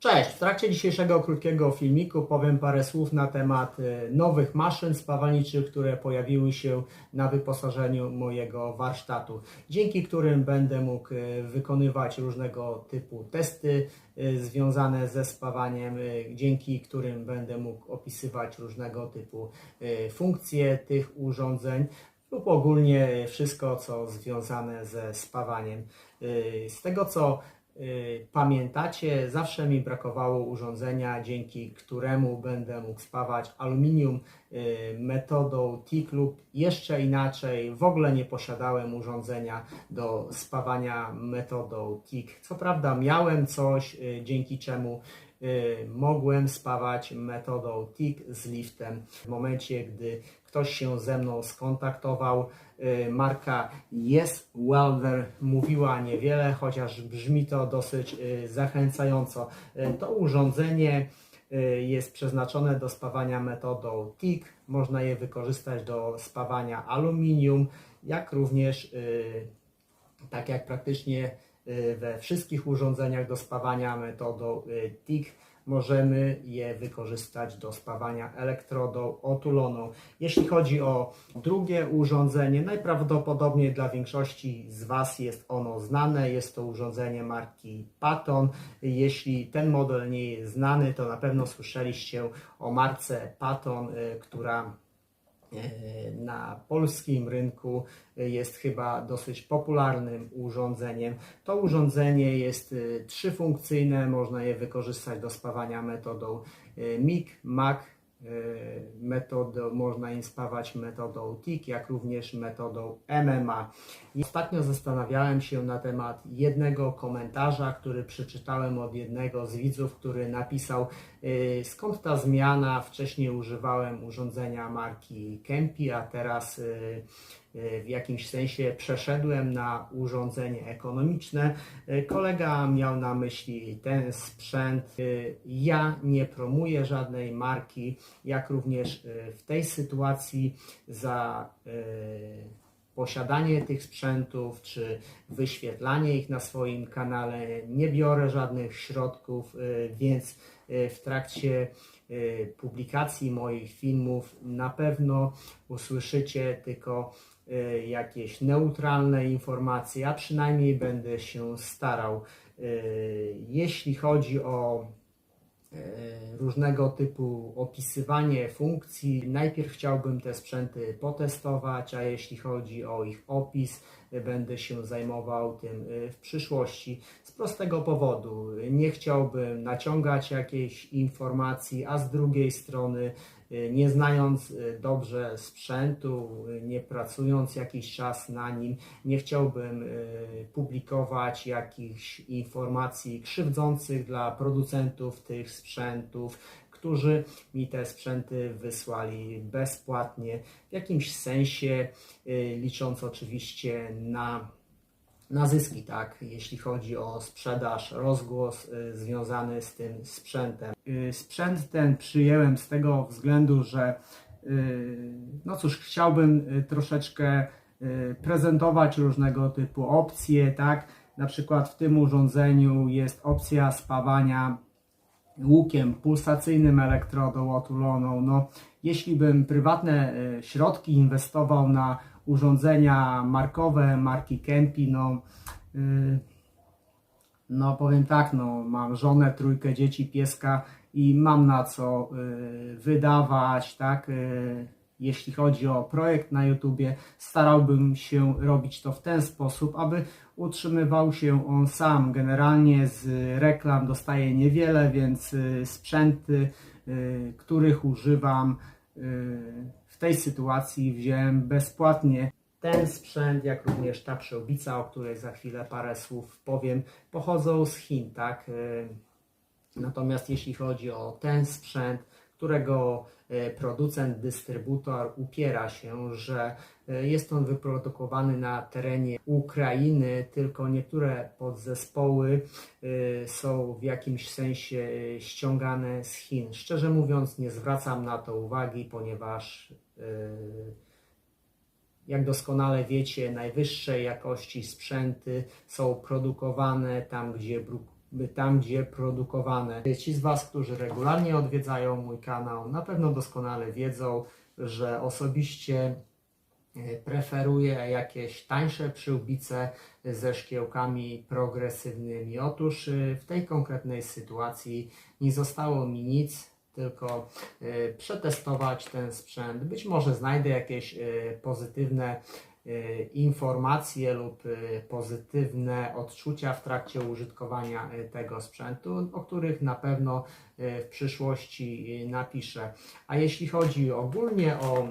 Cześć! W trakcie dzisiejszego krótkiego filmiku powiem parę słów na temat e, nowych maszyn spawalniczych, które pojawiły się na wyposażeniu mojego warsztatu, dzięki którym będę mógł e, wykonywać różnego typu testy e, związane ze spawaniem, dzięki którym będę mógł opisywać różnego typu funkcje tych urządzeń lub ogólnie wszystko, co związane ze spawaniem. Z tego co Y, pamiętacie, zawsze mi brakowało urządzenia, dzięki któremu będę mógł spawać aluminium y, metodą TIG lub jeszcze inaczej, w ogóle nie posiadałem urządzenia do spawania metodą TIG. Co prawda miałem coś, y, dzięki czemu mogłem spawać metodą TIG z liftem. W momencie, gdy ktoś się ze mną skontaktował, Y, marka Yes Welder mówiła niewiele, chociaż brzmi to dosyć y, zachęcająco. Y, to urządzenie jest przeznaczone do spawania metodą TIG. Można je wykorzystać do spawania aluminium, jak również tak jak praktycznie we wszystkich urządzeniach do spawania metodą TIG możemy je wykorzystać do spawania elektrodą otuloną. Jeśli chodzi o drugie urządzenie, najprawdopodobniej dla większości z Was jest ono znane. Jest to urządzenie marki Patton. Jeśli ten model nie jest znany, to na pewno słyszeliście o marce Patton, y, która na polskim rynku jest chyba dosyć popularnym urządzeniem. To urządzenie jest e, trzyfunkcyjne, można je wykorzystać do spawania metodą e, MIG, MAC, metodą, można im spawać metodą TIG, jak również metodą MMA. Ostatnio zastanawiałem się na temat jednego komentarza, który przeczytałem od jednego z widzów, który napisał skąd ta zmiana, wcześniej używałem urządzenia marki Kempi, a teraz y, y, w jakimś sensie przeszedłem na urządzenie ekonomiczne. Kolega miał na myśli ten sprzęt. Ja nie promuję żadnej marki, jak również w tej sytuacji za posiadanie tych sprzętów, czy wyświetlanie ich na swoim kanale. Nie biorę żadnych środków, y, więc y, w trakcie y, publikacji moich filmów na pewno usłyszycie tylko jakieś neutralne informacje, a przynajmniej będę się starał. Jeśli chodzi o różnego typu opisywanie funkcji. Najpierw chciałbym te sprzęty potestować, a jeśli chodzi o ich opis, będę się zajmował tym e, w przyszłości. Z prostego powodu nie chciałbym naciągać jakiejś informacji, a z drugiej strony Y, nie znając y, dobrze sprzętu, y, nie pracując jakiś czas na nim, nie chciałbym publikować jakichś informacji krzywdzących dla producentów tych sprzętów, którzy mi te sprzęty wysłali bezpłatnie, w jakimś sensie licząc oczywiście na na zyski, tak, jeśli chodzi o sprzedaż, rozgłos y, związany z tym sprzętem. Y, sprzęt ten przyjęłem z tego względu, że y, no cóż, chciałbym y, troszeczkę y, prezentować różnego typu opcje, tak, na przykład w tym urządzeniu jest opcja spawania łukiem pulsacyjnym elektrodą otuloną. No, jeśli bym prywatne y, środki inwestował na urządzenia markowe marki Kempi, no, yy, no powiem tak, no, mam żonę, trójkę dzieci, pieska i mam na co yy, wydawać, tak, yy, jeśli chodzi o projekt na YouTubie, starałbym się robić to w ten sposób, aby utrzymywał się on sam. Generalnie z reklam dostaję niewiele, więc y, sprzęty, y, których używam, y, w tej sytuacji wziąłem bezpłatnie ten sprzęt, jak również ta przyłbica, o której za chwilę parę słów powiem, pochodzą z Chin, tak? Natomiast jeśli chodzi o ten sprzęt, którego e, producent, dystrybutor upiera się, że e, jest on wyprodukowany na terenie Ukrainy, tylko niektóre podzespoły e, są w jakimś sensie ściągane z Chin. Szczerze mówiąc, nie zwracam na to uwagi, ponieważ jak doskonale wiecie, najwyższej jakości sprzęty są produkowane tam, gdzie tam, gdzie produkowane. Ci z Was, którzy regularnie odwiedzają mój kanał, na pewno doskonale wiedzą, że osobiście e, preferuję jakieś tańsze przyłbice ze szkiełkami progresywnymi. Otóż e, w tej konkretnej sytuacji nie zostało mi nic, tylko e, przetestować ten sprzęt. Być może znajdę jakieś e, pozytywne e, informacje lub pozytywne odczucia w trakcie użytkowania tego sprzętu, o których na pewno w przyszłości napiszę. A jeśli chodzi ogólnie o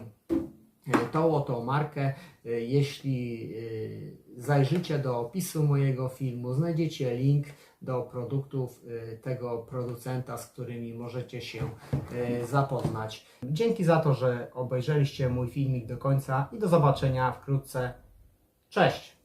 tą oto markę, jeśli zajrzycie do opisu mojego filmu, znajdziecie link do produktów e, tego producenta, z którymi możecie się e, zapoznać. Dzięki za to, że obejrzeliście mój filmik do końca i do zobaczenia wkrótce. Cześć!